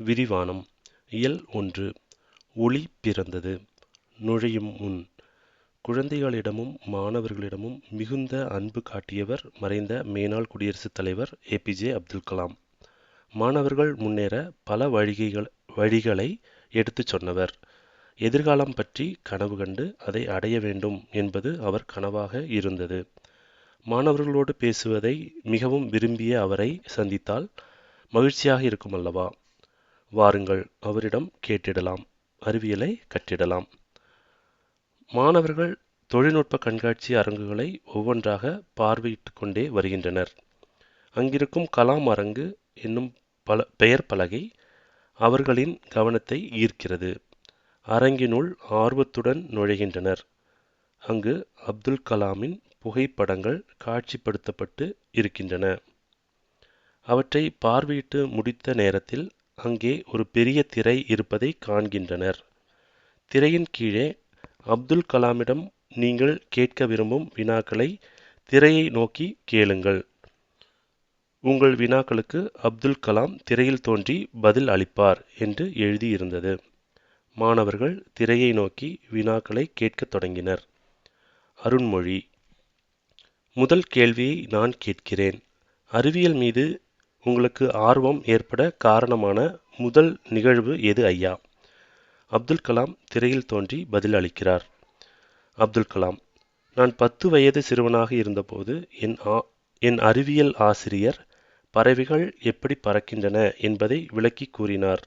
விரிவானம். இயல் ஒன்று. ஒளி பிறந்தது. நுழையும் முன். குழந்தைகளிடமும் மாணவர்களிடமும் மிகுந்த அன்பு காட்டியவர் மறைந்த மேனாள் குடியரசுத் தலைவர் ஏபிஜே அப்துல் கலாம். மாணவர்கள் முன்னேற பல வழிகைகள் வழிகளை எடுத்துச் சொன்னவர். எதிர்காலம் பற்றி கனவு கண்டு அதை அடைய வேண்டும் என்பது அவர் கனவாக இருந்தது. மாணவர்களோடு பேசுவதை மிகவும் விரும்பிய அவரை சந்தித்தால் மகிழ்ச்சியாக இருக்கும் அல்லவா? வாருங்கள் அவரிடம் கேட்டிடலாம் அறிவியலை கற்றிடலாம். மாணவர்கள் தொழில்நுட்ப கண்காட்சி அரங்குகளை ஒவ்வொன்றாக பார்வையிட்டு கொண்டே வருகின்றனர். அங்கிருக்கும் கலாம் அரங்கு என்னும் பல பெயர் பலகை அவர்களின் கவனத்தை ஈர்க்கிறது. அரங்கினுள் ஆர்வத்துடன் நுழைகின்றனர். அங்கு அப்துல் கலாமின் புகைப்படங்கள் காட்சிப்படுத்தப்பட்டு இருக்கின்றன. அவற்றை பார்வையிட்டு முடித்த நேரத்தில் அங்கே ஒரு பெரிய திரை இருப்பதை காண்கின்றனர். திரையின் கீழே அப்துல் கலாமிடம் நீங்கள் கேட்க விரும்பும் வினாக்களை திரையை நோக்கி கேளுங்கள். உங்கள் வினாக்களுக்கு அப்துல் கலாம் திரையில் தோன்றி பதில் அளிப்பார் என்று எழுதியிருந்தது. மாணவர்கள் திரையை நோக்கி வினாக்களை கேட்கத் தொடங்கினர். அருண்மொழி முதல் கேள்வியை நான் கேட்கிறேன். அறிவியல் மீது உங்களுக்கு ஆர்வம் ஏற்பட காரணமான முதல் நிகழ்வு எது ஐயா? அப்துல் கலாம் திரையில் தோன்றி பதில் அளிக்கிறார். அப்துல் கலாம் நான் பத்து வயது சிறுவனாக இருந்தபோது என் ஆ என் அறிவியல் ஆசிரியர் பறவைகள் எப்படி பறக்கின்றன என்பதை விளக்கி கூறினார்.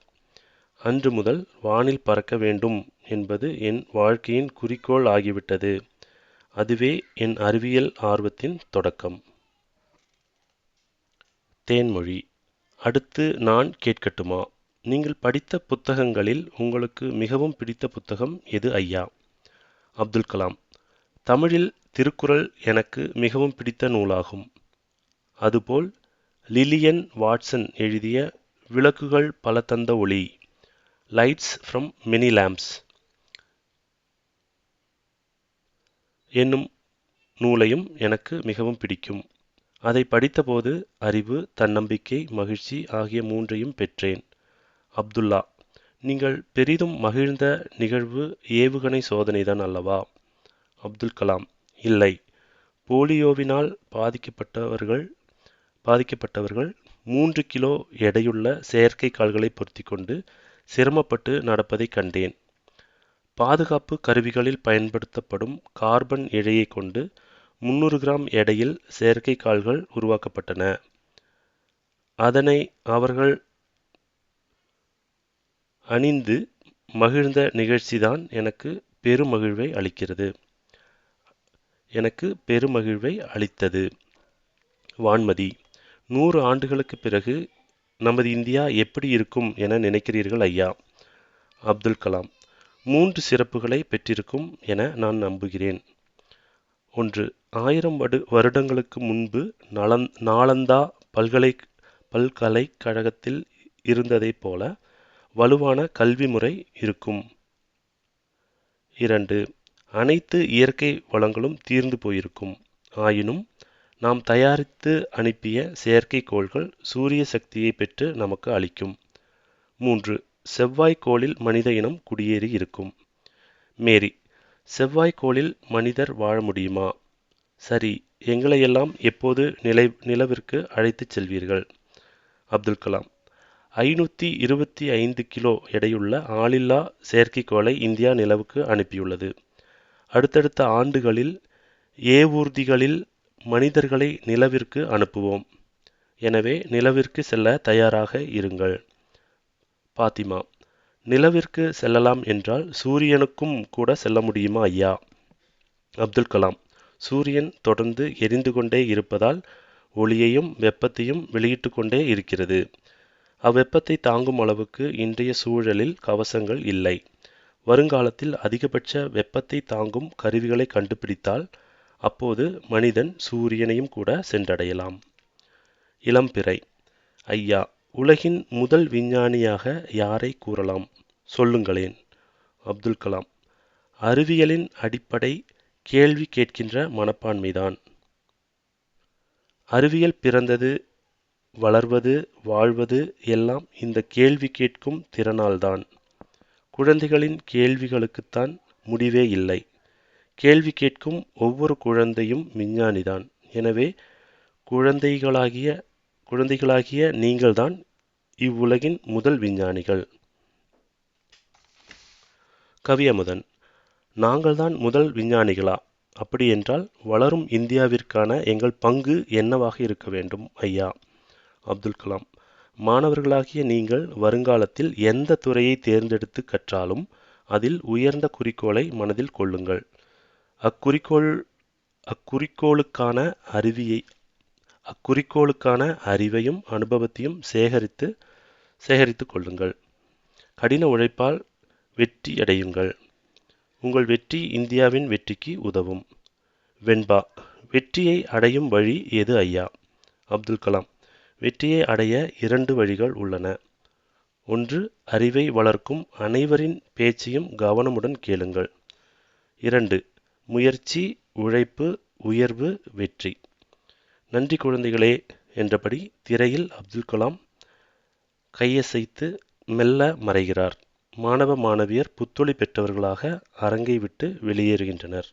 அன்று முதல் வானில் பறக்க வேண்டும் என்பது என் வாழ்க்கையின் குறிக்கோள் ஆகிவிட்டது. அதுவே என் அறிவியல் ஆர்வத்தின் தொடக்கம். தேன்மொழி. அடுத்து நான் கேட்கட்டுமா? நீங்கள் படித்த புத்தகங்களில் உங்களுக்கு மிகவும் பிடித்த புத்தகம் எது ஐயா? அப்துல் கலாம். தமிழில் திருக்குறள் எனக்கு மிகவும் பிடித்த நூலாகும். அதுபோல் லிலியன் வாட்சன் எழுதிய விளக்குகள் பல தந்த ஒளி. Lights from many lamps. என்னும் நூலையும் எனக்கு மிகவும் பிடிக்கும். அதை படித்தபோது அறிவு தன்னம்பிக்கை மகிழ்ச்சி ஆகிய மூன்றையும் பெற்றேன். அப்துல்லா நீங்கள் பெரிதும் மகிழ்ந்த நிகழ்வு ஏவுகணை சோதனைதான் அல்லவா? அப்துல் கலாம் இல்லை. போலியோவினால் பாதிக்கப்பட்டவர்கள் பாதிக்கப்பட்டவர்கள் மூன்று கிலோ எடையுள்ள செயற்கை கால்களை பொருத்தி கொண்டு சிரமப்பட்டு நடப்பதை கண்டேன். பாதுகாப்பு கருவிகளில் பயன்படுத்தப்படும் கார்பன் இழையை கொண்டு முன்னூறு கிராம் எடையில் செயற்கை கால்கள் உருவாக்கப்பட்டன. அதனை அவர்கள் அணிந்து மகிழ்ந்த நிகழ்ச்சிதான் எனக்கு பெருமகிழ்வை அளிக்கிறது. எனக்கு பெருமகிழ்வை அளித்தது. வான்மதி நூறு ஆண்டுகளுக்கு பிறகு நமது இந்தியா எப்படி இருக்கும் என நினைக்கிறீர்கள் ஐயா? அப்துல் கலாம் மூன்று சிறப்புகளை பெற்றிருக்கும் என நான் நம்புகிறேன். ஒன்று. ஆயிரம் வடு வருடங்களுக்கு முன்பு நலந் நாலந்தா பல்கலை பல்கலைக்கழகத்தில் இருந்ததைப் போல வலுவான கல்வி முறை இருக்கும். இரண்டு. அனைத்து இயற்கை வளங்களும் தீர்ந்து போயிருக்கும். ஆயினும் நாம் தயாரித்து அனுப்பிய செயற்கைக்கோள்கள் சூரிய சக்தியை பெற்று நமக்கு அளிக்கும். மூன்று. செவ்வாய்க்கோளில் மனித இனம் குடியேறி இருக்கும். மேரி. செவ்வாய்க்கோளில் மனிதர் வாழ முடியுமா? சரி எங்களையெல்லாம் எப்போது நிலை நிலவிற்கு அழைத்துச் செல்வீர்கள்? அப்துல் கலாம் ஐநூற்றி இருபத்தி ஐந்து கிலோ எடையுள்ள ஆளில்லா செயற்கைக்கோளை இந்தியா நிலவுக்கு அனுப்பியுள்ளது. அடுத்தடுத்த ஆண்டுகளில் ஏவூர்திகளில் மனிதர்களை நிலவிற்கு அனுப்புவோம். எனவே நிலவிற்கு செல்ல தயாராக இருங்கள். பாத்திமா நிலவிற்கு செல்லலாம் என்றால் சூரியனுக்கும் கூட செல்ல முடியுமா ஐயா? அப்துல் கலாம். சூரியன் தொடர்ந்து எரிந்து கொண்டே இருப்பதால் ஒளியையும் வெப்பத்தையும் வெளியிட்டு கொண்டே இருக்கிறது. அவ்வெப்பத்தை தாங்கும் அளவுக்கு இன்றைய சூழலில் கவசங்கள் இல்லை. வருங்காலத்தில் அதிகபட்ச வெப்பத்தை தாங்கும் கருவிகளை கண்டுபிடித்தால் அப்போது மனிதன் சூரியனையும் கூட சென்றடையலாம். இளம்பிறை. ஐயா உலகின் முதல் விஞ்ஞானியாக யாரை கூறலாம்? சொல்லுங்களேன். அப்துல் கலாம். அறிவியலின் அடிப்படை கேள்வி கேட்கின்ற மனப்பான்மைதான். அறிவியல் பிறந்தது வளர்வது வாழ்வது எல்லாம் இந்த கேள்வி கேட்கும் திறனால்தான். குழந்தைகளின் கேள்விகளுக்குத்தான் முடிவே இல்லை. கேள்வி கேட்கும் ஒவ்வொரு குழந்தையும் விஞ்ஞானிதான். எனவே குழந்தைகளாகிய குழந்தைகளாகிய நீங்கள்தான் இவ்வுலகின் முதல் விஞ்ஞானிகள். கவியமுதன் நாங்கள்தான் முதல் விஞ்ஞானிகளா? அப்படியென்றால் வளரும் இந்தியாவிற்கான எங்கள் பங்கு என்னவாக இருக்க வேண்டும் ஐயா? அப்துல் கலாம் மாணவர்களாகிய நீங்கள் வருங்காலத்தில் எந்த துறையை தேர்ந்தெடுத்து கற்றாலும் அதில் உயர்ந்த குறிக்கோளை மனதில் கொள்ளுங்கள். அக்குறிக்கோள் அக்குறிக்கோளுக்கான அறிவியை அக்குறிக்கோளுக்கான அறிவையும் அனுபவத்தையும் சேகரித்து சேகரித்து கொள்ளுங்கள். கடின உழைப்பால் வெற்றி அடையுங்கள். உங்கள் வெற்றி இந்தியாவின் வெற்றிக்கு உதவும். வெண்பா வெற்றியை அடையும் வழி எது ஐயா? அப்துல் கலாம் வெற்றியை அடைய இரண்டு வழிகள் உள்ளன. ஒன்று அறிவை வளர்க்கும் அனைவரின் பேச்சையும் கவனமுடன் கேளுங்கள். இரண்டு முயற்சி உழைப்பு உயர்வு வெற்றி. நன்றி குழந்தைகளே என்றபடி திரையில் அப்துல் கலாம் கையசைத்து மெல்ல மறைகிறார். மாணவ மாணவியர் புத்தொளி பெற்றவர்களாக அரங்கை விட்டு வெளியேறுகின்றனர்.